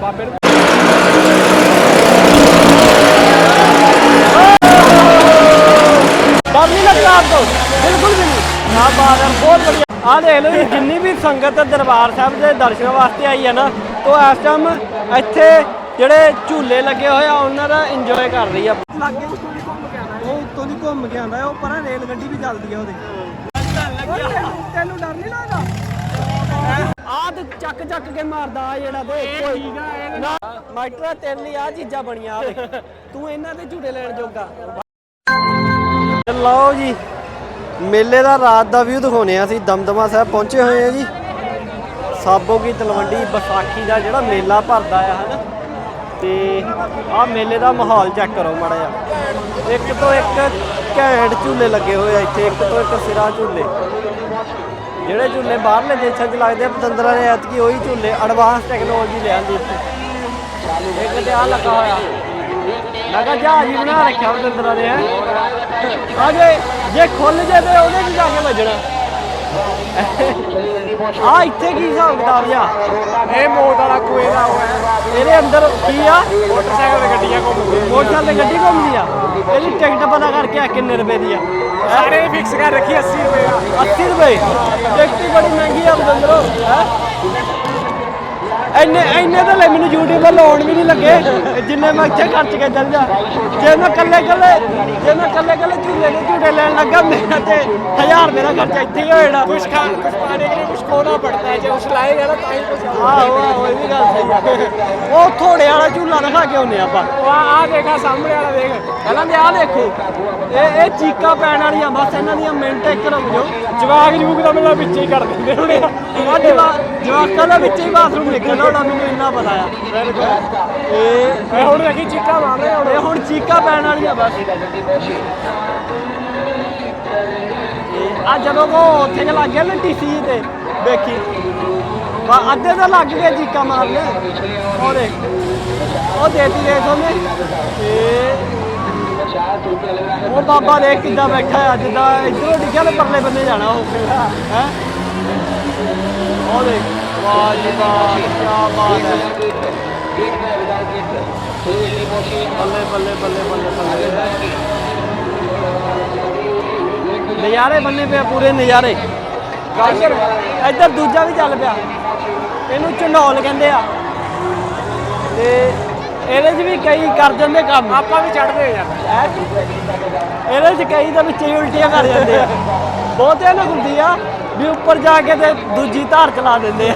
ਬਾਬੇ ਨੂੰ ਡਰ ਨਹੀਂ ਲੱਗਦਾ ਆਪਕੋ ਬਿਲਕੁਲ ਵੀ ਨਹੀਂ। ਆ ਬਾਤ ਹੈ ਬਹੁਤ ਵਧੀਆ। ਆ ਦੇਖ ਲਓ ਜੀ, ਜਿੰਨੀ ਵੀ ਸੰਗਤ ਦਰਬਾਰ ਸਾਹਿਬ ਦੇ ਦਰਸ਼ਨ ਵਾਸਤੇ ਆਈ ਹੈ ਨਾ ਤੋਂ ਇਸ ਟਾਈਮ ਇੱਥੇ ਜਿਹੜੇ ਝੂਲੇ ਲੱਗੇ ਹੋਏ ਆ ਉਹਨਾਂ ਦਾ ਇੰਜੋਏ ਕਰ ਰਹੀ ਆ। ਲੱਗੇ ਉਹ ਉੱਤੋਂ ਦੀ ਘੁੰਮ ਕੇ ਆਉਂਦਾ ਉਹ ਪਰਾਂ ਰੇਲ ਗੱਡੀ ਵੀ ਚੱਲਦੀ ਆ ਉਹਦੇ। ਤੈਨੂੰ ਡਰ ਨਹੀਂ ਲੱਗਦਾ? ਆ ਤੇ ਚੱਕ ਚੱਕ ਕੇ ਮਾਰਦਾ ਆ ਜਿਹੜਾ ਦੇ ਕੋਈ ਨਾ। ਮਾਈਟਰਾ ਤੇਰੇ ਲਈ ਆ ਚੀਜ਼ਾਂ ਬਣੀਆਂ ਆ ਦੇਖ। ਤੂੰ ਇਹਨਾਂ ਦੇ ਝੂਟੇ ਲੈਣ ਜੋਗਾ। ਲਓ ਜੀ ਮੇਲੇ ਦਾ ਰਾਤ ਦਾ ਵਿਊ ਦਿਖਾਉਣੇ ਆ ਅਸੀਂ। ਦਮਦਮਾ ਸਾਹਿਬ ਪਹੁੰਚੇ ਹੋਏ ਆ ਜੀ। ਸਾਬੋ ਕੀ ਤਲਵੰਡੀ ਵਿਸਾਖੀ ਦਾ ਜਿਹੜਾ ਮੇਲਾ ਭਰਦਾ ਆ ਹਨਾ? ਤੇ ਆਹ ਮੇਲੇ ਦਾ ਮਾਹੌਲ ਚੈੱਕ ਕਰੋ ਮਾੜਾ ਜਿਹਾ। ਇੱਕ ਤੋਂ ਇੱਕ ਘੈਂਟ ਝੂਲੇ ਲੱਗੇ ਹੋਏ ਆ ਇੱਥੇ ਇੱਕ ਤੋਂ ਇੱਕ ਸਿਰਾ ਝੂਲੇ। ਜਿਹੜੇ ਝੂਲੇ ਬਾਹਰਲੇ ਦੇਸ਼ਾਂ 'ਚ ਲੱਗਦੇ ਆ ਪਤੰਦਰਾਂ ਨੇ ਐਤਕੀ ਉਹੀ ਝੂਲੇ ਐਡਵਾਂਸ ਟੈਕਨੋਲੋਜੀ ਲਿਆਂਦੀ ਇੱਥੇ। ਇੱਕ ਤੇ ਆ ਲੱਗਾ ਹੋਇਆ। ਲਗਾ ਜਹਾਜ਼ ਹੀ ਬਣਾ ਰੱਖਿਆ ਪਤੰਦਰਾਂ ਨੇ ਆ ਜੇ ਜੇ ਖੁੱਲ ਜੇ ਤੇ ਉਹਦੇ 'ਚ ਜਾ ਕੇ ਵੱਜਣਾ। ਆ ਇੱਥੇ ਕੀ ਹਿਸਾਬ ਕਿਤਾਬ ਆ? ਇਹ ਮੋੜ ਵਾਲਾ ਕੋਏ ਦਾ ਉਹ। ਹੈ ਇਹਦੇ ਅੰਦਰ ਕੀ ਆ? ਮੋਟਰਸਾਈਕਲ ਤੇ ਗੱਡੀਆਂ ਘੁੰਮਦੀਆਂ। ਮੋਟਰਸਾਈਕਲ ਤੇ ਗੱਡੀ ਘੁੰਮਦੀ ਆ। ਇਹਦੀ ਟਿਕਟ ਪਤਾ ਕਰਕੇ ਆ ਕਿੰਨੇ ਰੁਪਏ ਦੀ ਆ। ਸਾਰੇ ਫਿਕਸ ਕਰ ਰੱਖੀ 80 ਰੁਪਏ। ਦਾ 80 ਰੁਪਏ ਟਿਕਟ ਬੜੀ ਮਹਿੰਗੀ ਆ ਬਦੰਦਰੋ ਹੈ? ਇੰਨੇ ਇੰਨੇ ਤਾਂ ਲੈ ਮੈਨੂੰ YouTube ਤੇ ਲਾਉਣ ਵੀ ਨਹੀਂ ਲੱਗੇ। ਜਿੰਨੇ ਮੈਂ ਇੱਥੇ ਖਰਚ ਕੇ ਚੱਲ ਜਾ। ਜੇ ਮੈਂ ਕੱਲੇ ਕੱਲੇ ਜੇ ਮੈਂ ਕੱਲੇ ਕੱਲੇ ਝੂਲੇ ਦੇ ਝੂਟੇ ਲੈਣ ਲੱਗਾ ਮੇਰਾ ਤੇ ਹਜ਼ਾਰ ਮੇਰਾ ਖਰਚਾ ਇੱਥੇ ਹੋ ਜਾਣਾ ਕੁਝ ਖਾਣ ਕੁਝ ਪਾਣੇ ਕੇ ਲਈ ਕੁਝ ਖੋਣਾ ਪੜਦਾ ਜੇ ਉਸ ਲਾਏਗਾ ਨਾ ਤਾਂ ਹੀ ਕੁਝ ਆਹੋ ਆਹੋ ਇਹ ਵੀ ਗੱਲ ਸਹੀ ਆ। ਉਹ ਥੋੜੇ ਵਾਲਾ ਝੂਲਾ ਦਿਖਾ ਕੇ ਹੁੰਨੇ ਆਪਾਂ। ਆ ਆ ਦੇਖਾ ਸਾਹਮਣੇ ਵਾਲਾ ਦੇਖ। ਪਹਿਲਾਂ ਤੇ ਆ ਦੇਖੋ। ਇਹ ਇਹ ਚੀਕਾ ਪੈਣ ਵਾਲੀਆਂ ਬਸ ਇਹਨਾਂ ਦੀਆਂ ਮਿੰਟ ਇੱਕ ਰੁਕ ਜਾਓ। ਜਵਾਕ ਜੂਕ ਦਾ ਮੇਰਾ ਵਿੱਚ ਹੀ ਕਰ ਦਿੰਦੇ ਹੁਣੇ ਆ। ਜਵਾਕਾਂ ਦਾ ਵਿੱਚ ਹੀ ਬਾਥਰੂਮ ਨਿਕਲਣਾ ਹੋਣਾ ਮੈਨੂੰ ਇੰਨਾ ਪਤਾ ਆ। ਇਹ ਹੁਣ ਦੇਖੀ ਚੀਕਾ ਮਾਰ ਰਹੇ ਹੁਣ। ਇਹ ਹੁਣ ਚੀਕਾਂ ਪੈਣ ਵਾਲੀਆਂ ਬਸ। ਆ ਜਦੋਂ ਕੋ ਉੱਥੇ ਲੱਗ ਗਿਆ ਨਾ ਟੀਸੀ ਤੇ ਵੇਖੀ। ਬਾ ਅੱਧੇ ਤਾਂ ਲੱਗ ਗਏ ਚੀਕਾਂ ਮਾਰਨੇ। ਉਹ ਦੇਖ। ਉਹ ਦੇਤੀ ਦੇਖ ਉਹਨੇ ਤੇ ਉਹ ਬਾਬਾ ਦੇਖ ਕਿੱਦਾਂ ਬੈਠਾ ਆ ਜਿੱਦਾਂ ਇਧਰੋਂ ਡਿੱਗਿਆ ਤੇ ਪਰਲੇ ਬੰਨੇ ਜਾਣਾ ਉਹ। ਹੈ? ਉਹ ਦੇਖ। ਨਜ਼ਾਰੇ ਬੰਨੇ ਪਿਆ ਪੂਰੇ ਨਜ਼ਾਰੇ। ਇੱਧਰ ਦੂਜਾ ਵੀ ਚੱਲ ਪਿਆ। ਇਹਨੂੰ ਝੰਡੋਲ ਕਹਿੰਦੇ ਆ। ਤੇ ਇਹਦੇ 'ਚ ਵੀ ਕਈ ਕਰ ਜਾਂਦੇ ਕੰਮ। ਆਪਾਂ ਵੀ ਚੜਦੇ ਯਾਰ? ਇਹਦੇ 'ਚ ਕਈ ਤਾਂ ਵਿੱਚੇ ਹੀ ਉਲਟੀਆਂ ਕਰ ਜਾਂਦੇ ਆ। ਬਹੁਤਿਆਂ ਨੂੰ ਹੁੰਦੀ ਆ। ਵੀ ਉੱਪਰ ਜਾ ਕੇ ਤੇ ਦੂਜੀ ਧਾਰ ਚਲਾ ਦਿੰਦੇ ਆ।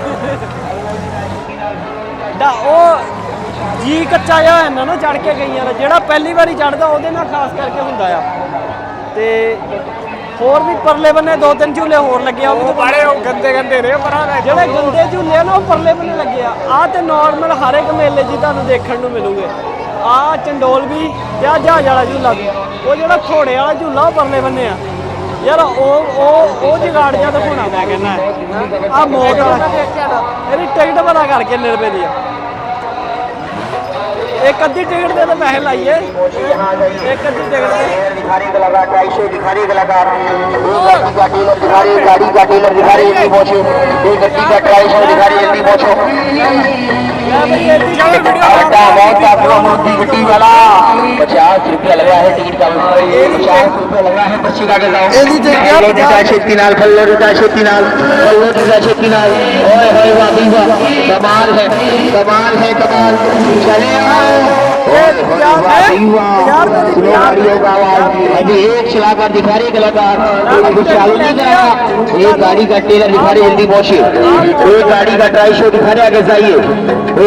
ਦਾ ਉਹ ਜੀ ਕੱਚਾ ਜਿਹਾ ਇਹਨਾਂ ਨਾ ਚੜ ਕੇ ਗਈਆਂ ਦਾ। ਜਿਹੜਾ ਪਹਿਲੀ ਵਾਰੀ ਚੜਦਾ ਉਹਦੇ ਨਾਲ ਖਾਸ ਕਰਕੇ ਹੁੰਦਾ ਆ। ਤੇ ਹੋਰ ਵੀ ਪਰਲੇ ਬੰਨੇ ਦੋ ਤਿੰਨ ਝੂਲੇ ਹੋਰ ਲੱਗੇ ਆ ਉਹ ਵੀ ਉਹ ਗੰਦੇ ਗੰਦੇ ਨੇ ਪਰਾਂ ਦਾ ਜਿਹੜੇ ਗੰਦੇ ਝੂਲੇ ਆ ਨਾ ਉਹ ਪਰਲੇ ਬੰਨੇ ਲੱਗੇ ਆ। ਆ ਤੇ ਨਾਰਮਲ ਹਰ ਇੱਕ ਮੇਲੇ 'ਚ ਤੁਹਾਨੂੰ ਦੇਖਣ ਨੂੰ ਮਿਲੂਗੇ। ਆ ਚੰਡੋਲ ਵੀ ਤੇ ਆ ਜਹਾਜ਼ ਵਾਲਾ ਝੂਲਾ ਵੀ। ਉਹ ਜਿਹੜਾ ਥੋੜੇ ਵਾਲਾ ਝੂਲਾ ਉਹ ਪਰਲੇ ਬੰਨੇ ਆ। ਯਾਰ ਉਹ ਉਹ ਉਹ ਜਗਾੜ ਜਾਂ ਦਿਖਾਉਣਾ ਮੈਂ ਕਹਿੰਦਾ ਆ ਮੋਟ ਵਾਲਾ ਇਹਦੀ ਟਿਕਟ ਪਤਾ ਕਰ ਕਿੰਨੇ ਰੁਪਏ ਦੀ ਆ ਇੱਕ ਅੱਧੀ ਟਿਕਟ ਦੇ ਤਾਂ ਪੈਸੇ ਲਾਈਏ ਇੱਕ ਅੱਧੀ ਟਿਕਟ ਦੇ दिखारी कलाकार ढाई सौ दिखारी कलाकार एक गड्डी का डीलर दिखारी गाड़ी का डीलर दिखारी जल्दी पहुंचो एक गड्डी का ढाई सौ दिखारी जल्दी पहुंचो ਮੈਂ ਬਈ ਇਹਦੀ आटा बहुत आपको मोदी गड्डी वाला पचास रुपया लग रहा है टिकट का। पचास तो रुपया लग है बच्ची का जाओ छेतीनाल फल्लो देता छेतीनाल फल्लो देता छेतीनाल ओए कमाल है कमाल है कमाल। चले अभी हाँ एक चलाकर दिखा रहे कलाकार। कुछ चालू नहीं करा। एक गाड़ी का टेलर दिखा रहे हिंदी पहुँचे। एक गाड़ी का ट्राई शो दिखा रहे आगे जाइए।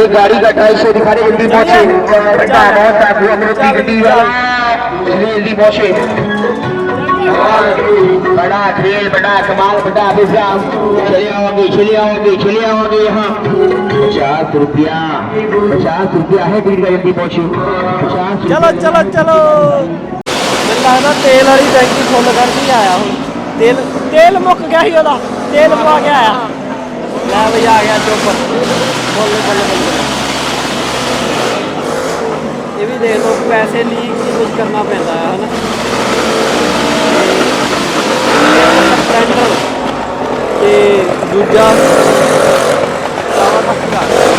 एक गाड़ी का ट्राई शो दिखा रहे जल्दी पहुँचे। बड़ा बहुत आप लोग अमृति गड्डी वाला इसलिए जल्दी पहुंचे बड़ा खेल बड़ा कमाल बड़ा निजाम चले आओगे चले आओगे चले आओगे यहाँ पचास रुपया पचास रुपया है टिकट का जल्दी पहुंचो पचास ਚਲੋ ਚਲੋ ਚਲੋ ਮੈਨੂੰ ਲੱਗਦਾ ਤੇਲ ਵਾਲੀ ਟੈਂਕੀ ਫੁੱਲ ਕਰਕੇ ਹੀ ਆਇਆ ਹੁਣ ਤੇਲ ਤੇਲ ਮੁੱਕ ਗਿਆ ਸੀ ਉਹਦਾ ਤੇਲ ਪਵਾ ਕੇ ਆਇਆ ਲੈ ਬਈ ਆ ਗਿਆ ਚੋਪਰ ਫੁੱਲ ਫੁੱਲ ਫੁੱਲ ਇਹ ਵੀ ਪੈਸੇ ਲਈ ਕੀ ਕੁਝ ਕਰਨਾ ਪੈਂਦਾ ਹੈ ਹਨਾ? ਟੈਂਡਰ ਤੇ ਦੂਜਾ ਸਾਰਾ ਲਓ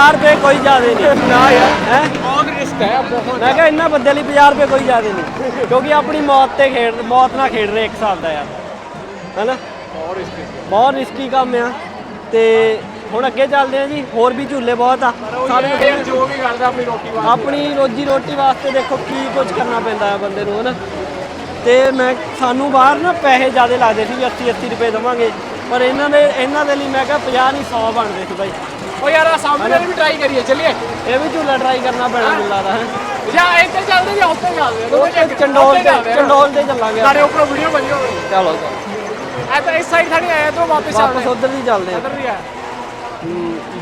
50 ਰੁਪਏ ਕੋਈ ਜ਼ਿਆਦੇ ਨਹੀਂ। ਨਾ ਯਾਰ। ਹੈ? ਬਹੁਤ ਰਿਸਕ ਹੈ ਬਹੁਤ। ਮੈਂ ਕਿਹਾ ਇਹਨਾਂ ਬੰਦਿਆਂ ਲਈ 50 ਰੁਪਏ ਕੋਈ ਜ਼ਿਆਦੇ ਨਹੀਂ ਕਿਉਂਕਿ ਆਪਣੀ ਮੌਤ ਤੇ ਖੇਡ ਮੌਤ ਨਾਲ ਖੇਡ ਰਹੇ ਇੱਕ ਸਾਲ ਦਾ ਯਾਰ। ਹੈਨਾ? ਬਹੁਤ ਰਿਸਕ ਬਹੁਤ ਰਿਸਕੀ ਕੰਮ ਆ। ਤੇ ਹੁਣ ਅੱਗੇ ਚੱਲਦੇ ਆ ਜੀ ਹੋਰ ਵੀ ਝੂਲੇ ਬਹੁਤ ਆ। ਸਾਰੇ ਜੋ ਵੀ ਕਰਦਾ ਆਪਣੀ ਰੋਟੀ ਵਾਸਤੇ। ਆਪਣੀ ਰੋਜੀ ਰੋਟੀ ਵਾਸਤੇ ਦੇਖੋ ਕੀ ਕੁਝ ਕਰਨਾ ਪੈਂਦਾ ਹੈ ਬੰਦੇ ਨੂੰ ਹਨਾ? ਤੇ ਮੈਂ ਸਾਨੂੰ ਬਾਹਰ ਨਾ ਪੈਸੇ ਜ਼ਿਆਦਾ ਲੱਗਦੇ ਸੀ ਵੀ 80 80 ਰੁਪਏ ਦਵਾਂਗੇ। ਪਰ ਇਹਨਾਂ ਦੇ ਇਹਨਾਂ ਦੇ ਲਈ ਮੈਂ ਕਿਹਾ 50 ਨਹੀਂ 100 ਬਣਦੇ ਸੀ ਬਾਈ। ਉਹ ਯਾਰ ਆ ਸਾਹਮਣੇ ਵੀ ਟਰਾਈ ਕਰੀਏ ਚੱਲੀਏ। ਇਹ ਵੀ ਝੂਲਾ ਟਰਾਈ ਕਰਨਾ ਪੈਣਾ ਲੱਗਦਾ। ਹੈ ਜਾਂ ਇੱਥੇ ਚੱਲਦੇ ਜਾਂ ਉੱਥੇ ਚੱਲਦੇ ਤੇ ਚੰਡੋਲ ਤੇ ਚੰਡੋਲ ਤੇ ਚੱਲਾਂਗੇ ਸਾਡੇ ਉੱਪਰ ਵੀਡੀਓ ਬਣੀ ਹੋਈ। ਚਲੋ ਤਾਂ ਇਸ ਸਾਈਡ ਥਾਣੀ ਆਇਆ ਤੋਂ ਵਾਪਸ ਵਾਪਸ ਚੱਲਦੇ ਉਧਰ ਦੀ ਚੱਲਦੇ ਆ। ਇੱਧਰ ਵੀ ਆ।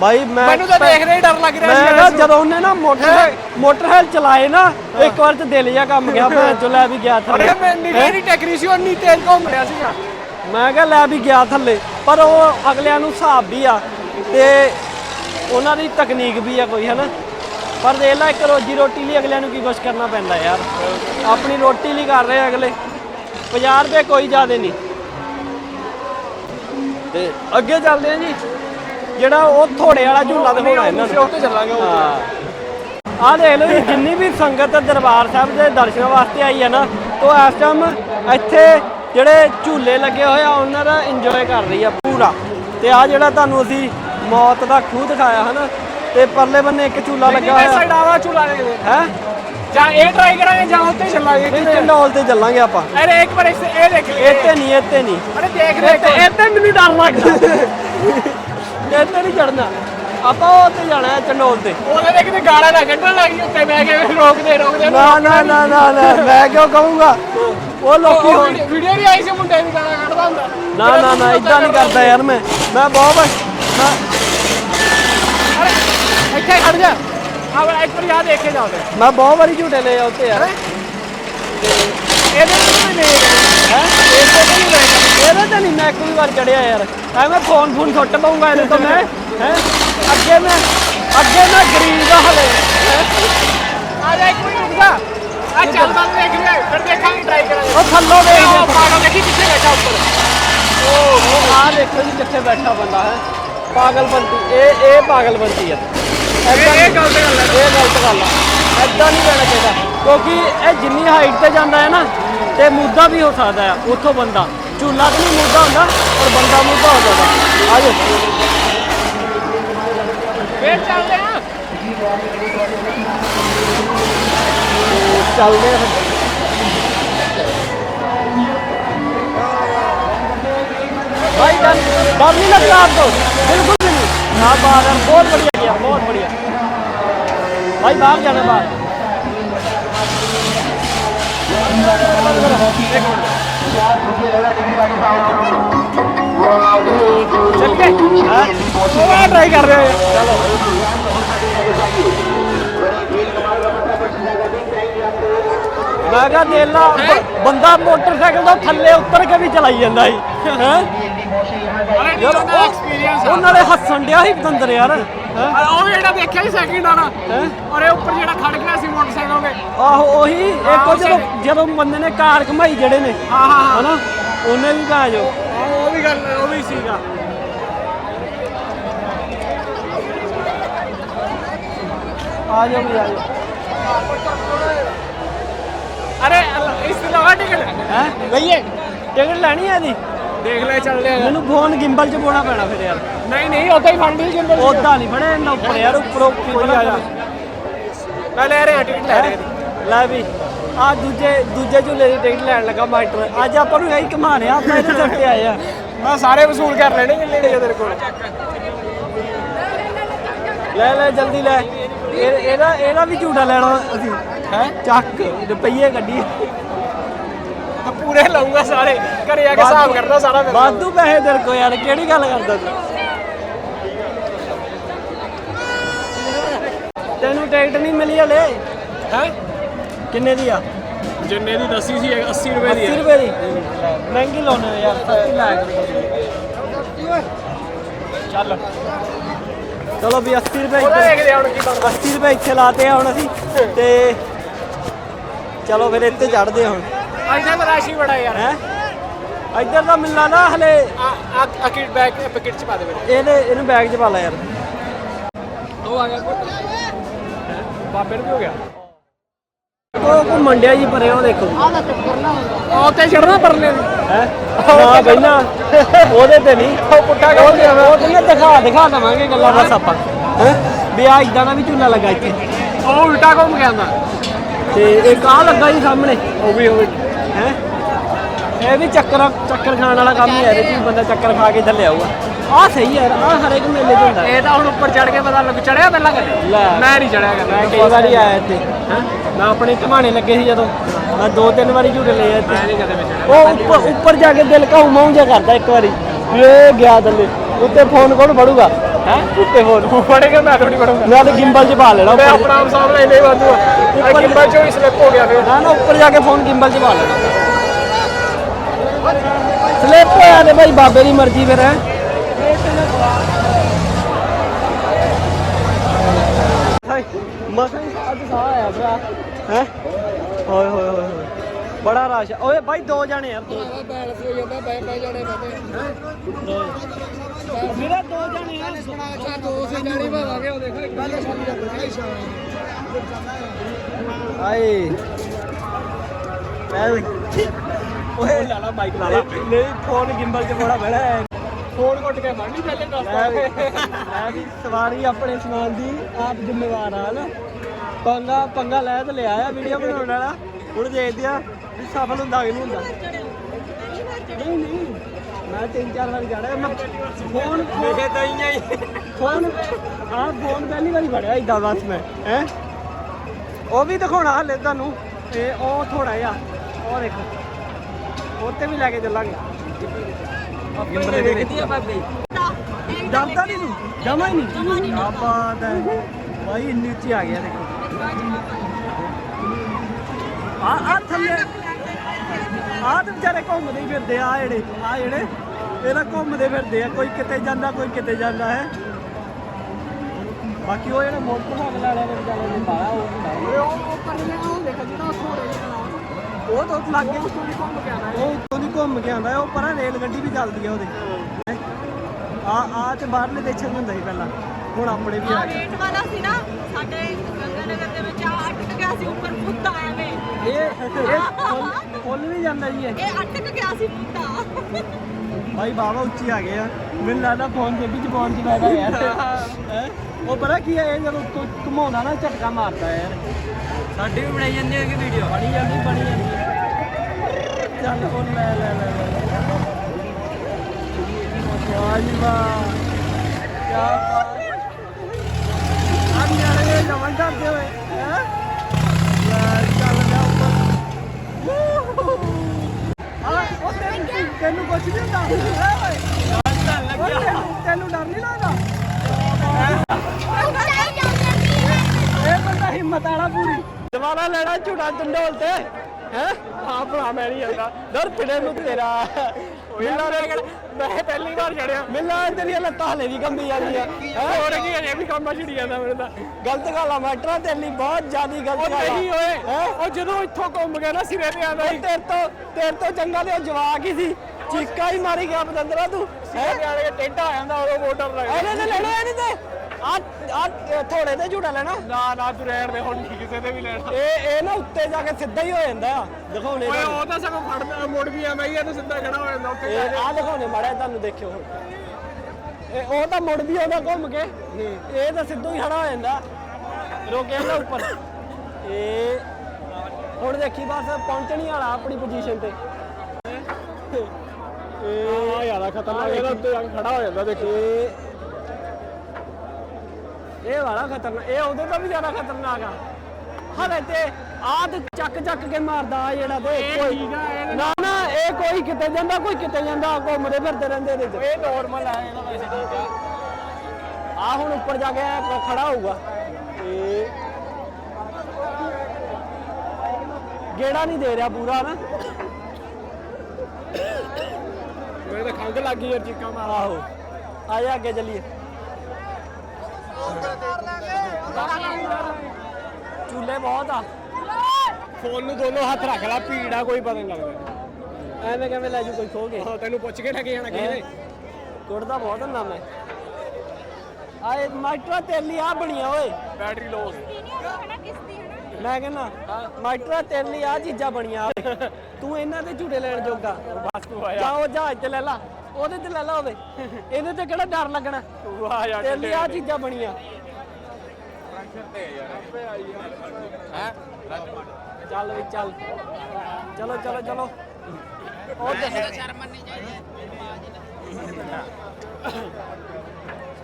ਬਾਈ ਮੈਂ ਮੈਨੂੰ ਤਾਂ ਦੇਖਦੇ ਹੀ ਡਰ ਲੱਗ ਰਿਹਾ ਮੈਂ ਸੀ ਯਾਰ ਜਦੋਂ ਉਹਨੇ ਨਾ ਮੋਟਰ ਮੋਟਰਸਾਈਕਲ ਚਲਾਏ ਨਾ ਇੱਕ ਵਾਰ ਤੇ ਦਿਲ ਜਿਹਾ ਕੰਮ ਗਿਆ ਮੈਂ ਚੋ ਲੈ ਵੀ ਗਿਆ ਥੱਲੇ। ਮੈਂ ਨਿਗਰੀ ਦੀ ਟੈਕਰੀ ਸੀ ਉਹ ਨੀ ਤੇਜ਼ ਘੁੰਮ ਰਿਹਾ ਸੀਗਾ। ਮੈਂ ਕਿਹਾ ਲੈ ਵੀ ਗਿਆ ਥੱਲੇ ਪਰ ਉਹ ਅਗਲਿਆਂ ਨੂੰ ਹਿਸਾਬ ਵੀ ਆ ਤੇ ਉਹਨਾਂ ਦੀ ਤਕਨੀਕ ਵੀ ਆ ਕੋਈ ਹਨਾ? ਪਰ ਦੇਖ ਲੈ ਇੱਕ ਰੋਜੀ ਰੋਟੀ ਲਈ ਅਗਲਿਆਂ ਨੂੰ ਕੀ ਕੁਛ ਕਰਨਾ ਪੈਂਦਾ ਯਾਰ। ਆਪਣੀ ਰੋਟੀ ਲਈ ਕਰ ਰਹੇ ਆ ਅਗਲੇ। 50 ਰੁਪਏ ਕੋਈ ਜ਼ਿਆਦੇ ਨਹੀਂ। ਤੇ ਅੱਗੇ ਚੱਲਦੇ ਆ ਜੀ। ਜਿਹੜਾ ਉਹ ਥੋੜੇ ਵਾਲਾ ਝੂਲਾ ਦਿਖਾਉਣਾ ਇਹਨਾਂ ਨੂੰ। ਉੱਥੇ ਚੱਲਾਂਗੇ ਉਹ। ਹਾਂ। ਆਹ ਦੇਖ ਲਓ ਜੀ, ਜਿੰਨੀ ਵੀ ਸੰਗਤ ਦਰਬਾਰ ਸਾਹਿਬ ਦੇ ਦਰਸ਼ਨਾਂ ਵਾਸਤੇ ਆਈ ਹੈ ਨਾ ਤੋਂ ਇਸ ਟਾਈਮ ਇੱਥੇ ਜਿਹੜੇ ਝੂਲੇ ਲੱਗੇ ਹੋਏ ਆ ਉਹਨਾਂ ਦਾ ਇੰਜੋਏ ਕਰ ਰਹੀ ਆ ਪੂਰਾ। ਤੇ ਆ ਜਿਹੜਾ ਤੁਹਾਨੂੰ ਅਸੀਂ ਮੌਤ ਦਾ ਖੂਹ ਦਿਖਾਇਆ ਹਨਾ? ਤੇ ਪਰਲੇ ਬੰਨੇ ਇੱਕ ਝੂਲਾ ਲੱਗਾ ਹੋਇਆ। ਸਾਈਡ ਆਵਾ ਚੁਲਾ ਦੇ ਹੈ? ਜਾਂ ਇਹ ਟਰਾਈ ਕਰਾਂਗੇ ਜਾਂ ਉੱਥੇ ਚੱਲਾਂਗੇ ਨਹੀਂ ਚੰਡੋਲ ਤੇ ਚੱਲਾਂਗੇ ਆਪਾਂ। ਅਰੇ ਇੱਕ ਵਾਰ ਇਹ ਦੇਖ ਲਈ ਇੱਥੇ ਨਹੀਂ ਇੱਥੇ ਨਹੀਂ। ਅਰੇ ਦੇਖ ਲੈ ਇੱਥੇ ਮੈਨੂੰ ਡਰ ਲੱਗਦਾ। ਇੱਥੇ ਨਹੀਂ ਚੜਨਾ ਆਪਾਂ ਉੱਥੇ ਜਾਣਾ ਹੈ ਚੰਡੋਲ ਤੇ। ਉਹਦੇ ਦੇ ਕਿਤੇ ਗਾਲਾਂ ਨਾ ਕੱਢਣ ਲੱਗੀ ਉੱਤੇ ਮੈਂ ਕਿਵੇਂ ਰੋਕਦੇ ਰੋਕਦੇ ਨਾ ਨਾ ਨਾ ਨਾ ਮੈਂ ਕਿਉਂ ਕਹੂੰਗਾ? ਉਹ ਲੋਕੀ ਹੁਣ ਵੀਡੀਓ ਵੀ ਆਈ ਸੀ ਮੁੰਡੇ ਵੀ ਗਾਲਾਂ ਕੱਢਦਾ ਹੁੰਦਾ। ਨਾ ਨਾ ਨਾ ਇਦਾਂ ਨਹੀਂ ਕਰਦਾ ਯਾਰ ਮੈਂ। ਮੈਂ ਬਹੁਤ ਮੈਂ ਇੱਥੇ ਖੜ ਜਾ ਆ ਇੱਕ ਵਾਰ ਆ ਦੇਖ ਕੇ ਜਾਓ ਮੈਂ ਬਹੁਤ ਵਾਰੀ ਝੂਟੇ ਲਏ ਆ ਉੱਤੇ ਯਾਰ ਇਹਦੇ ਵਿੱਚ ਵੀ ਨਹੀਂ ਹੈ ਇਹਦੇ ਤੇ ਨਹੀਂ ਲੈ ਇਹਦੇ ਤੇ ਨਹੀਂ ਮੈਂ ਕੋਈ ਵਾਰ ਚੜਿਆ ਯਾਰ ਐਵੇਂ ਫੋਨ ਫੋਨ ਸੁੱਟ ਪਾਉਂਗਾ ਇਹਦੇ ਤੋਂ ਮੈਂ ਹੈ ਅੱਗੇ ਮੈਂ ਅੱਗੇ ਮੈਂ ਗਰੀਬ ਆ ਹਲੇ ਹੈਂ? ਆ ਜਾ ਇੱਕ ਮਿੰਟ ਰੁਕ ਜਾ ਆ ਚੱਲ ਬੰਦ ਦੇਖ ਲੈ ਫਿਰ ਦੇਖਾਂਗੇ ਟਰਾਈ ਕਰਾਂਗੇ ਉਹ ਥੱਲੋਂ ਵੇਖ ਉਹ ਦੇਖੋ। ਪਾਗਲ ਦੇਖੀ ਕਿੱਥੇ ਬੈਠਾ ਉੱਪਰ ਉਹ ਆ ਦੇਖੋ ਜੀ ਕਿੱਥੇ ਬੈਠਾ ਬੰਦਾ ਹੈ ਪਾਗਲਪੰਤੀ ਇਹ ਇਹ ਪਾਗਲਪੰਤੀ ਆ ਏਦਾਂ ਇਹ- ਇਹ ਗਲਤ ਗੱਲ ਹੈ। ਇਹ ਗਲਤ ਗੱਲ ਆ ਐਦਾਂ ਨਹੀਂ ਲੈਣਾ ਚਾਹੀਦਾ ਕਿਉਂਕਿ ਇਹ ਜਿੰਨੀ ਹਾਈਟ ਤੇ ਜਾਂਦਾ ਹੈ ਨਾ ਤੇ ਮੁੱਦਾ ਵੀ ਹੋ ਸਕਦਾ ਹੈ ਉੱਥੋਂ ਬੰਦਾ ਝੂਲਾ ਤੇ ਨਹੀਂ ਮੁੱਦਾ ਹੁੰਦਾ ਪਰ ਬੰਦਾ ਮੁੱਦਾ ਹੋ ਜਾਂਦਾ ਆ ਜਾਓ ਫੇਰ ਚੱਲਦੇ ਆ ਚੱਲਦੇ ਆ ਫਿਰ। भाई डर डर नहीं लगता आपको बिल्कुल भी नहीं हाँ बाहर बहुत बढ़िया किया बहुत बढ़िया भाई बाहर जाना बाहर ਚੱਲ ਗਏ हाँ? ਉਹ ਟਰਾਈ ਕਰ ਰਹੇ ਹੋ ਚਲੋ ਮੈਂ ਕਿਹਾ ਦੇਖ ਲਾ ਬ- ਬੰਦਾ ਮੋਟਰਸਾਈਕਲ ਤੋਂ ਥੱਲੇ ਉਤਰ ਕੇ ਵੀ ਚਲਾਈ ਜਾਂਦਾ ਸੀ ਹੈ ਅਰੇ ਯਾਰ ਉਹਦਾ ਉਹ ਐਕਸਪੀਰੀਅੰਸ ਉਹ ਨਾਲੇ ਹੱਸਣ ਡਿਆ ਸੀ ਬੰਦਰ ਯਾਰ ਹੈਂ? ਉਹ ਜਿਹੜਾ ਦੇਖਿਆ ਸੀ ਸੈਕਿੰਡ ਵਾਲਾ। ਹੈਂ? ਔਰ ਇਹ ਉੱਪਰ ਜਿਹੜਾ ਖੜ ਗਿਆ ਸੀ ਮੋਟਰਸਾਈਕਲ ਤੇ। ਆਹੋ ਉਹੀ ਇੱਕ ਉਹ ਜਦੋਂ ਜਦੋਂ ਬੰਦੇ ਨੇ ਕਾਰ ਘਮਾਈ ਜਿਹੜੇ ਨੇ ਹਾਂ ਹਾਂ ਹਾਂ। ਹਨਾ? ਉਹਨੇ ਵੀ ਭਾ ਜੋ ਉਹ ਵੀ ਗੱਲ ਉਹ ਵੀ ਸੀਗਾ। ਆ ਜਾਓ ਵੀ ਆ ਜਾਓ। ਅਰੇ ਇਸ ਲਗਾ ਟਿਕਟ ਹੈ? ਲਈਏ। ਟਿਕਟ ਲੈਣੀ ਹੈ ਇਹਦੀ? ਦੇਖ ਲੈ ਚੱਲਦੇ ਆ ਮੈਨੂੰ ਫੋਨ ਗਿੰਬਲ 'ਚ ਪਾਉਣਾ ਪੈਣਾ ਫਿਰ ਯਾਰ। ਨਹੀਂ ਨਹੀਂ ਉਦਾਂ ਹੀ ਫੜ ਲਈ ਉਦਾਂ ਨਹੀਂ ਫੜੇ ਇਹਨਾਂ ਉੱਪਰ ਯਾਰ ਉੱਪਰੋਂ ਕੋਈ ਆ ਜਾ। ਮੈਂ ਲੈ ਰਿਹਾ ਟਿਕਟ ਲੈ ਰਿਹਾ। ਲੈ ਵੀ ਆ ਦੂਜੇ ਦੂਜੇ ਝੂਲੇ ਦੀ ਟਿਕਟ ਲੈਣ ਲੱਗਾ ਮਾਸਟਰ। ਅੱਜ ਆਪਾਂ ਨੂੰ ਇਹੀ ਘਮਾ ਰਿਹਾ ਆਪਾਂ ਇਹਦੇ ਤੇ ਆਏ ਆ। ਮੈਂ ਸਾਰੇ ਵਸੂਲ ਕਰ ਲੈਣੇ ਜਿੰਨੇ ਨੇ ਤੇਰੇ ਕੋਲ। ਲੈ ਲੈ ਜਲਦੀ ਲੈ। ਇਹ- ਇਹਦਾ ਇਹਦਾ ਵੀ ਝੂਟਾ ਲੈਣਾ ਅਸੀਂ। ਹੈ? ਚੱਕ ਰੁਪਈਏ ਕੱਢੀ। ਪੂਰੇ ਲਾਉਂਗਾ ਸਾਰੇ ਘਰੇ ਆ ਕੇ ਹਿਸਾਬ ਕਰਨਾ ਸਾਰਾ ਫਿਰ। ਵਾਧੂ ਪੈਸੇ ਤੇਰੇ ਕੋ ਯਾਰ ਕਿਹੜੀ ਗੱਲ ਕਰਦਾ ਤੂੰ? ਤੈਨੂੰ ਟਿਕਟ ਨਹੀਂ ਮਿਲੀ ਹਲੇ। ਹੈ? ਕਿੰਨੇ ਦੀ ਆ? ਜਿੰਨੇ ਦੀ ਦੱਸੀ ਸੀ 80 ਰੁਪਏ 80 ਰੁਪਏ ਦੀ? ਮਹਿੰਗੀ ਲਾਉਣੇ ਹੋ ਯਾਰ ਸਸਤੀ ਲਾ ਕੇ ਚੱਲ। ਚਲੋ ਵੀ 80 ਰੁਪਏ ਉਹਦਾ ਇੱਥੇ ਦੇਖਦੇ ਹੁਣ ਕੀ ਬਣਦਾ? 80 ਰੁਪਏ ਇੱਥੇ ਲਾਤੇ ਆ ਹੁਣ ਅਸੀਂ ਤੇ ਚਲੋ ਫਿਰ ਇੱਥੇ ਚੜਦੇ ਹੁਣ। ਅੱਜ ਤਾਂ ਰਾਸ਼ੀ ਬੜਾ ਯਾਰ। ਹੈ? ਇੱਧਰ ਤਾਂ ਮਿਲਣਾ ਨਾ ਹਲੇ। ਆ ਆ ਆ ਕਿਟ ਬੈਗ ਪੈਕੇਟ ਚ ਪਾ ਦੇ ਮੇਰੇ। ਇਹਦੇ ਇਹਨੂੰ ਬੈਗ 'ਚ ਪਾ ਲੈ ਯਾਰ। ਉਹ ਆ ਗਿਆ। ਬਾਬੇ ਨੂੰ ਵੀ ਹੋ ਗਿਆ। ਉਹ ਘੁੰਮਣ ਡਿਆ ਜੀ ਪਰੇ ਉਹ ਦੇਖੋ। ਉਹ ਤੇ ਚੜਨਾ ਪਰਲੇ ਹੈ? ਨਾ ਬੈਨਾ ਉਹਦੇ ਤੇ ਨਹੀਂ। ਉਹ ਪੁੱਠਾ ਕਰ ਗਿਆ ਉਹ ਤੇ ਨਾ ਦਿਖਾ ਦਿਖਾ ਦਵਾਂਗੇ ਗੱਲਾਂ ਬਸ ਆਪਾਂ। ਹੈ? ਵੀ ਆ ਇਦਾਂ ਦਾ ਵੀ ਝੂਲਾ ਲੱਗਾ ਇੱਥੇ। ਉਹ ਉਲਟਾ ਘੁੰਮ ਗਿਆ ਨਾ ਤੇ ਇੱਕ ਆ ਲੱਗਾ ਜੀ ਸਾਹਮਣੇ। ਉਹ ਵੀ ਉਹ ਵੀ ਹੈ? ਇਹ ਵੀ ਚੱਕਰ ਚੱਕਰ ਖਾਣ ਵਾਲਾ ਕੰਮ ਹੀ ਹੈ ਇਹਦੇ 'ਚ ਵੀ ਬੰਦਾ ਚੱਕਰ ਖਾ ਕੇ ਥੱਲੇ ਆਊਗਾ। ਆ ਸਹੀ ਯਾਰ ਆ ਹਰੇਕ ਮੇਲੇ 'ਚ ਹੁੰਦਾ ਇਹ ਤਾਂ ਹੁਣ ਉੱਪਰ ਚੜ ਕੇ ਪਤਾ ਲੱਗ ਚੜਿਆ ਪਹਿਲਾਂ ਕਦੇ? ਲੈ। ਮੈਂ ਨਹੀਂ ਚੜਿਆ ਕਦੇ। ਮੈਂ ਕਈ ਵਾਰੀ ਆਇਆ ਇੱਥੇ। ਹੈਂ? ਮੈਂ ਆਪਣੇ ਘਮਾਣੇ ਲੱਗੇ ਸੀ ਜਦੋਂ। ਮੈਂ ਦੋ ਤਿੰਨ ਵਾਰੀ ਝੂਟੇ ਲਏ ਆ ਮੈਂ ਇੱਥੇ ਨਹੀਂ ਕਦੇ ਚੜਿਆ ਉਹ ਉੱਪਰ ਉੱਪਰ ਜਾ ਕੇ ਦਿਲ ਘਾਉ ਮਾਉ ਜਿਹਾ ਕਰਦਾ ਇੱਕ ਵਾਰੀ। ਵੀ ਇਹ ਗਿਆ ਥੱਲੇ। ਉੱਤੇ ਫੋਨ ਕੌਣ ਫੜੂਗਾ ਹੈ? ਉੱਤੇ ਫੋਨ ਫੜੇਗਾ ਮੈਂ ਥੋੜੀ ਫੜੂੰਗਾ। ਮੈਂ ਤਾਂ ਗਿੰਬਲ 'ਚ ਪਾ ਲੈਣਾ ਮੈਂ ਆਪਣਾ ਆਪ ਸਾਹਮਣੇ ਨਹੀਂ ਵਾਦੂ ਆ। ਕਿੰਬਾ ਚੋਂ ਹੀ ਸਲਿੱਪ ਹੋ ਗਿਆ ਫਿਰ। ਨਾ ਨਾ ਉੱਪਰ ਜਾ ਕੇ ਫੋਨ ਗਿੰਬਲ 'ਚ ਪਾ ਲੈਣਾ। ਸਲਿੱਪ ਹੋਇਆ ਤੇ ਭਾਈ ਬਾਬੇ ਦੀ ਮਰਜ਼ੀ ਫਿਰ ਹੈ। ਮਸਾਂ ਅੱਜ ਸਾਹ ਆਇਆ ਭਰਾ। ਹੈ? ਹੋਏ ਹੋਏ ਹੋਏ ਹੋਏ ਬੜਾ ਰਸ਼ ਆ। ਓਏ ਭਾਈ ਦੋ ਜਾਣੇ ਯਾਰ ਦੋ ਬੈਲੈਂਸ ਹੋ ਜਾਂਦਾ ਬੈ ਬੈ ਜਾਣੇ ਬਾਬੇ। ਮੇਰਾ ਦੋ ਜਾਣੇ ਆ। ਅੱਛਾ ਦੋ ਸੇ ਜਾਣੀ ਭਾਵਾਂਗੇ ਉਹ ਦੇਖੋ ਗੱਲ ਆਏ ਮੈਂ ਓਏ। ਲਾਲਾ ਮਾਈਕ ਲਾਲਾ ਨਹੀਂ ਫੋਨ ਗਿੰਬਲ 'ਚ ਬੜਾ ਬੜਾ ਹੈ। ਫੋਨ ਕੁੱਟ ਕੇ ਮੰਡੀ ਪਹਿਲੇ ਮੈਂ ਵੀ ਮੈਂ ਵੀ ਸਵਾਰੀ ਆਪਣੇ ਸਮਾਨ ਦੀ ਆਪ ਜ਼ਿੰਮੇਵਾਰ ਆ ਨਾ। ਪੰਗਾ ਪੰਗਾ ਲੈ ਤੇ ਲਿਆ ਆ ਵੀਡੀਓ ਬਣਾਉਣ ਵਾਲਾ। ਹੁਣ ਦੇਖਦੇ ਆ ਵੀ ਸਫਲ ਹੁੰਦਾ ਕਿ ਨਹੀਂ ਹੁੰਦਾ। ਨਹੀਂ ਨਹੀਂ। ਮੈਂ ਤਿੰਨ ਚਾਰ ਵਾਰੀ ਚੜਿਆ ਮੈਂ ਫੋਨ ਵੇਖੇ ਤਾਂ ਹੀ ਫੋਨ ਆ ਫੋਨ ਪਹਿਲੀ ਵਾਰੀ ਫੜਿਆ ਇਦਾਂ ਬਸ ਮੈਂ ਹੈ? ਉਹ ਵੀ ਦਿਖਾਉਣਾ ਹਲੇ ਤੁਹਾਨੂੰ ਤੇ ਉਹ ਥੋੜਾ ਜਿਹਾ ਉਹ ਦੇਖੋ। ਉੱਤੇ ਵੀ ਲੈ ਕੇ ਚੱਲਾਂਗੇ। ਗਿੰਬਲ ਦੇਖਦੀ ਆ ਬਾਬੇ ਡਰਦਾ ਨਹੀਂ ਤੂੰ? ਜਮਾ ਹੀ ਨਹੀਂ? ਭਾਈ ਇੰਨੀ ਉੱਚੀ ਆ ਗਿਆ ਦੇਖੋ। ਆ ਆ ਥੱਲੇ। ਆ ਤੇ ਵਿਚਾਰੇ ਘੁੰਮਦੇ ਹੀ ਫਿਰਦੇ ਆ ਜਿਹੜੇ ਆ ਜਿਹੜੇ ਇਹ ਤਾਂ ਘੁੰਮਦੇ ਫਿਰਦੇ ਆ ਕੋਈ ਕਿਤੇ ਜਾਂਦਾ ਕੋਈ ਕਿਤੇ ਜਾਂਦਾ ਹੈ। ਬਾਕੀ ਉਹ ਜਿਹੜੇ ਮੋਟਰਸਾਈਕਲ ਵਾਲਿਆਂ ਨੇ ਵਿਚਾਰੇ ਨੇ ਪਾਇਆ ਉਹ ਹੁੰਦਾ ਉਹ ਪਰਲੇ ਉਹ ਦੇਖ ਜਿਹੜਾ ਥੋੜੇ ਜਿਹਾ ਉਹ ਤਾਂ ਉੱਥੇ ਲੱਗ। ਗਏ ਘੁੰਮ ਕੇ ਆਉਂਦਾ ਉਹ ਉੱਤੋਂ ਦੀ ਘੁੰਮ ਕੇ ਆਉਂਦਾ ਉਹ ਪਰਾਂ ਰੇਲ ਗੱਡੀ ਵੀ ਚੱਲਦੀ ਆ ਉਹਦੇ। ਆ ਆ ਤੇ ਬਾਹਰਲੇ ਦੇਸ਼ਾਂ 'ਚ ਹੁੰਦਾ ਸੀ ਪਹਿਲਾਂ। ਹੁਣ ਆਪਣੇ ਵੀ ਆ। ਗਏ ਰੇਟ ਵਾਲਾ ਸੀ ਨਾ ਸਾਡੇ ਗੰਗਾਨਗਰ ਦੇ ਵਿੱਚ ਆ ਅਟਕ ਗਿਆ ਸੀ ਉੱਪਰ ਪੁੱਤਾ ਐਵੇਂ। ਇਹ ਇਹ ਫੁੱਲ- ਫੁੱਲ ਵੀ ਜਾਂਦਾ ਜੀ ਇਹ। ਇਹ ਅਟਕ ਗਿਆ ਸੀ ਪੁੱਤਾ ਭਾਈ ਬਾਬਾ ਉੱਚੀ ਆ ਗਏ ਆ। ਮੈਨੂੰ ਲੱਗਦਾ ਫੋਨ ਦੇ ਵਿੱਚ ਫੋਨ ਚ ਫਾਇਦਾ ਯਾਰ ਹੈਂ? ਉਹ ਪਤਾ ਕੀ ਹੈ ਜਦੋਂ ਉੱਤੋਂ ਘੁਮਾਉਂਦਾ ਨਾ ਝਟਕਾ ਮਾਰਦਾ ਯਾਰ ਸਾਡੀ ਵੀ ਬਣਾਈ ਜਾਂਦੀ ਹੈਗੀ ਵੀਡੀਓ ਬਣੀ ਜਾਂਦੀ ਬਣੀ ਜਾਂਦੀ। ਚੱਲ ਹੁਣ ਲੈ ਲੈ ਲੈ ਲੈ। ਵਾਹ ਜੀ ਵਾਹ। ਕੀ ਝੂਟਾ ਚੰਡੋਲ ਤੇ? ਹੈ? ਹਾਂ ਭਰਾ ਮੈਂ ਨਹੀਂ ਜਾਂਦਾ। ਦਰ ਫਿੜੇ ਨੂੰ ਤੇਰਾ। ਮਿਲਾ ਮੈਂ ਪਹਿਲੀ ਵਾਰ ਚੜਿਆ। ਮਿਲਾ ਤੇਰੀਆਂ ਲੱਤਾਂ ਹਲੇ ਵੀ ਕੰਬੀ ਜਾਂਦੀਆਂ ਹੋਰ ਕੀ ਅਜੇ ਵੀ ਕੰਮ ਛਿੜੀ ਜਾਂਦਾ ਮੇਰੇ ਤਾਂ ਗਲਤ ਗੱਲ ਆ ਮਾਸਟਰਾਂ ਤੇਰੇ ਲਈ ਬਹੁਤ ਜ਼ਿਆਦੀ ਗਲਤ ਉਹ ਗੱਲ ਆ। ਨਹੀਂ ਓਏ ਹੈਂ? ਉਹ ਜਦੋਂ ਇੱਥੋਂ ਘੁੰਮ ਗਿਆ ਨਾ ਸਿਰੇ ਤੇ ਆਂਦਾ ਉਹ ਤੇਰੇ ਤੋਂ ਤੇਰੇ ਤੋਂ ਚੰਗਾ ਤੇ ਉਹ ਜਵਾਕ ਹੀ ਸੀ। ਚੀਕਾ ਹੀ ਮਾਰੀ ਗਿਆ ਪਤੰਦਰਾ ਤੂੰ। ਸਿਰੇ ਤੇ ਆਲੇ ਟੈਂਟਾ ਆ ਜਾਂਦਾ ਉਦੋਂ ਮੋਟਰ ਲੱਗ ਇਹਨੇ ਤੇ ਲੈਣਾ ਇਹਨੇ ਤੇ। ਆ ਆ ਥੋੜੇ ਤੇ ਝੂਟਾ ਲੈਣਾ। ਨਾ ਨਾ ਤੂੰ ਰਹਿਣ ਦੇ ਹੁਣ ਨਹੀਂ ਕਿਸੇ ਤੇ ਵੀ ਲੈਣਾ। ਇਹ ਇਹ ਨਾ ਉੱਤੇ ਜਾ ਕੇ ਸਿੱਧਾ ਹੀ ਹੋ ਜਾਂਦਾ। ਆ ਦਿਖਾਉਣੇ ਓਏ ਤੁਹਾਨੂੰ। ਉਹ ਤਾਂ ਸਗੋਂ ਫੜਦਾ ਮੁੜ ਵੀ ਆਂਦਾ ਹੀ ਇਹ ਤਾਂ ਸਿੱਧਾ ਖੜਾ ਹੋ ਜਾਂਦਾ ਉੱਥੇ ਜਾ ਇਹ ਕੇ। ਆ ਦਿਖਾਉਣੇ ਮਾੜਾ ਜਿਹਾ ਤੁਹਾਨੂੰ ਦੇਖਿਓ ਹੁਣ। ਇਹ ਉਹ ਤਾਂ ਮੁੜ ਵੀ ਆਉਂਦਾ ਘੁੰਮ ਕੇ। ਇਹ ਤਾਂ ਸਿੱਧੂ ਹੀ ਖੜਾ ਹੋ ਜਾਂਦਾ। ਰੋਕਿਆ ਨਾ ਉੱਪਰ। ਇਹ ਹੁਣ ਦੇਖੀ ਬਸ ਪਹੁੰਚਣੀ ਵਾਲਾ ਆਪਣੀ ਪੋਜੀਸ਼ਨ ਤੇ। ਆ ਯਾਰਾ ਖਤਰਨਾਕ ਇਹਦਾ ਉੱਤੇ ਜਾ ਕੇ ਖੜਾ ਹੋ ਜਾਂਦਾ ਦੇਖੋ। ਇਹ ਵਾਲਾ ਖਤਰਨਾਕ ਇਹ ਉਹਦੇ ਤੋਂ ਵੀ ਜ਼ਿਆਦਾ ਖਤਰਨਾਕ ਆ। ਹਲੇ ਤੇ ਆਦ ਚੱਕ ਚੱਕ ਕੇ ਮਾਰਦਾ ਆ ਜਿਹੜਾ ਤੇ ਕੋਈ ਨਾ ਨਾ ਇਹ ਕੋਈ ਕਿਤੇ ਜਾਂਦਾ ਕੋਈ ਕਿਤੇ ਜਾਂਦਾ ਘੁੰਮਦੇ ਫਿਰਦੇ ਰਹਿੰਦੇ ਇਹਦੇ ਚ। ਇਹ ਨਾਰਮਲ ਆ ਇਹਦਾ ਵੈਸੇ ਠੀਕ ਆ। ਆ ਹੁਣ ਉੱਪਰ ਜਾ ਕੇ ਐਂ ਖੜਾ ਹੋਊਗਾ। ਇਹ ਗੇੜਾ ਨਹੀਂ ਦੇ ਰਿਹਾ ਪੂਰਾ ਨਾ। ਮੇਰੇ ਤਾਂ ਖੰਗ ਲੱਗ ਗਈ ਯਾਰ ਚੀਕਾਂ ਮਾਰ ਆਹੋ। ਆ ਜਾ ਅੱਗੇ ਚੱਲੀਏ। ਚੂਲੇ ਬਹੁਤ ਆ। ਫੋਨ ਨੂੰ ਦੋਨੋਂ ਹੱਥ ਰੱਖ ਲੈ ਭੀੜ ਆ ਕੋਈ ਪਤਾ ਨਹੀਂ ਲੱਗਦਾ। ਐਵੇਂ ਕਿਵੇਂ ਲੈ ਜੂ ਕੋਈ ਖੋ ਕੇ? ਤੈਨੂੰ ਪੁੱਛ ਕੇ ਠੱਗੇ ਜਾਣਾ ਕਿਸੇ ਨੇ ਕੁੜਦਾ ਬਹੁਤ ਹੁੰਦਾ ਮੈਂ। ਆਏ ਮਾਈਟਰਾ ਤੇਲੀ ਆ ਬਣੀਆਂ ਓਏ। ਬੈਟਰੀ ਲੋਸ ਮੈਂ ਕਹਿੰਦਾ ਮਾਈਟਰਾ ਤੇਲੀ ਆ ਚੀਜ਼ਾਂ ਬਣੀਆਂ ਓਏ। ਤੂੰ ਇਹਨਾਂ ਦੇ ਝੂਟੇ ਲੈਣ ਜੋਗਾ। ਬਸ ਤੂੰ ਜਾਂ। ਉਹ ਜਹਾਜ਼ ਤੇ ਲੈ ਲਾ। ਉਹਦੇ ਤੇ ਲੈ ਲਾ ਉਹਦੇ। ਇਹਦੇ ਤੇ ਕਿਹੜਾ ਡਰ ਲੱਗਣਾ? ਤੂੰ ਆ ਜਾ ਤੇਲੀ ਆ ਚੀਜ਼ਾਂ ਬਣੀਆਂ। ਹੈ ਚੱਲ ਵੀ ਚੱਲ ਚਲੋ ਚਲੋ ਚਲੋ ਉਹ ਤੇ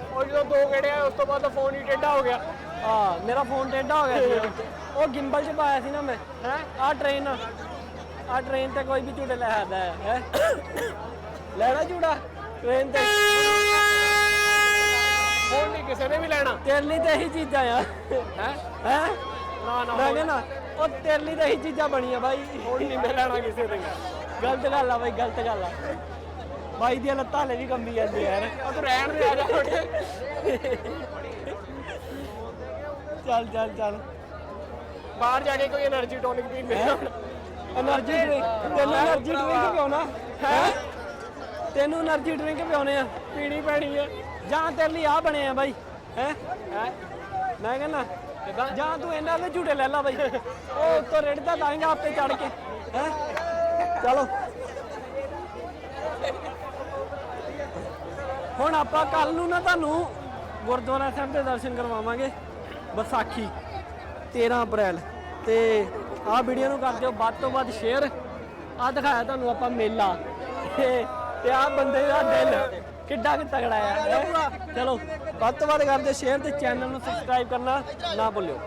ਉਹ ਜਦੋਂ ਦੋ ਗੇੜੇ ਆਏ ਉਸ ਤੋਂ ਬਾਅਦ ਫੋਨ ਹੀ ਟੇਢਾ ਹੋ ਗਿਆ ਹਾਂ ਮੇਰਾ ਫੋਨ ਟੇਢਾ ਹੋ ਗਿਆ ਸੀ ਉਹ ਗਿੰਬਲ 'ਚ ਪਾਇਆ ਸੀ ਨਾ ਮੈਂ ਹੈ ਆ ਟ੍ਰੇਨ ਆ ਟ੍ਰੇਨ ਤੇ ਕੋਈ ਵੀ ਝੂਟੇ ਲੈ ਸਕਦਾ ਹੈ ਹੈਂ? ਲੈਣਾ ਝੂੜਾ ਟ੍ਰੇਨ ਤੇ ਕਿਸੇ ਨੇ ਵੀ ਲੈਣਾ। ਤੇਰੇ ਲਈ ਤਾਂ ਇਹੀ ਚੀਜ਼ਾਂ ਆ। ਹੈ? ਹੈ? ਨਾ ਨਾ ਮੈਂ ਉਹ ਤੇਰੇ ਲਈ ਤਾਂ ਇਹੀ ਚੀਜ਼ਾਂ ਬਣੀਆਂ ਬਾਈ। ਹੁਣ ਨਹੀਂ ਮੈਂ ਲੈਣਾ ਕਿਸੇ ਤੇ ਗਲਤ ਗੱਲ ਆ ਬਾਈ ਗਲਤ ਗੱਲ ਆ। ਬਾਈ ਦੀਆਂ ਲੱਤਾਂ ਹਲੇ ਵੀ ਕੰਬੀ ਜਾਂਦੀਆਂ ਯਾਰ। ਉਹ ਰਹਿਣ ਦੇ ਆ ਜਾ ਚੱਲ ਚੱਲ ਚੱਲ। ਬਾਹਰ ਜਾ ਕੇ ਕੋਈ એનર્ਜੀ ਟੋਨਿਕ ਪੀਂਦੇ ਆ એનર્ਜੀ ਡਰਿੰਕ ਤੈਨੂੰ એનર્ਜੀ ਡਰਿੰਕ ਨਾ? ਹੈ? ਤੈਨੂੰ એનર્ਜੀ ਡਰਿੰਕ ਪਿਆਉਨੇ ਆ ਪੀਣੀ ਪੈਣੀ ਆ। ਜਾਂ ਤੇਰੇ ਲਈ ਆ ਬਣੇ ਆ ਬਾਈ ਹੈ? ਮੈਂ ਕਹਿੰਦਾ ਜਾਂ ਤੂੰ ਇਹਨਾਂ ਦੇ ਝੂਟੇ ਲੈ ਲੈ ਬਾਈ। ਉਹ ਉੱਤੋਂ ਰੇੜਦਾ ਲਾਏਗਾ ਆਪੇ ਚੜ ਕੇ ਹੈ? ਚਲੋ। ਹੁਣ ਆਪਾਂ ਕੱਲ ਨੂੰ ਨਾ ਤੁਹਾਨੂੰ ਗੁਰਦੁਆਰਾ ਸਾਹਿਬ ਦੇ ਦਰਸ਼ਨ ਕਰਵਾਵਾਂਗੇ ਵਿਸਾਖੀ 13 ਅਪ੍ਰੈਲ। ਤੇ ਆਹ ਵੀਡੀਓ ਨੂੰ ਕਰ ਦਿਓ ਵੱਧ ਤੋਂ ਵੱਧ ਸ਼ੇਅਰ ਆ ਦਿਖਾਇਆ ਤੁਹਾਨੂੰ ਆਪਾਂ ਮੇਲਾ। ਤੇ ਤੇ ਆਹ ਬੰਦੇ ਦਾ ਦਿਲ ਕਿੱਡਾ ਕਿ ਤਗੜਾ ਆ ਹੈਂ? ਚਲੋ ਵੱਧ ਤੋਂ ਵੱਧ ਕਰਦੇ ਸ਼ੇਅਰ ਤੇ ਚੈਨਲ ਨੂੰ ਸਬਸਕ੍ਰਾਈਬ ਕਰਨਾ ਨਾ ਭੁੱਲਿਓ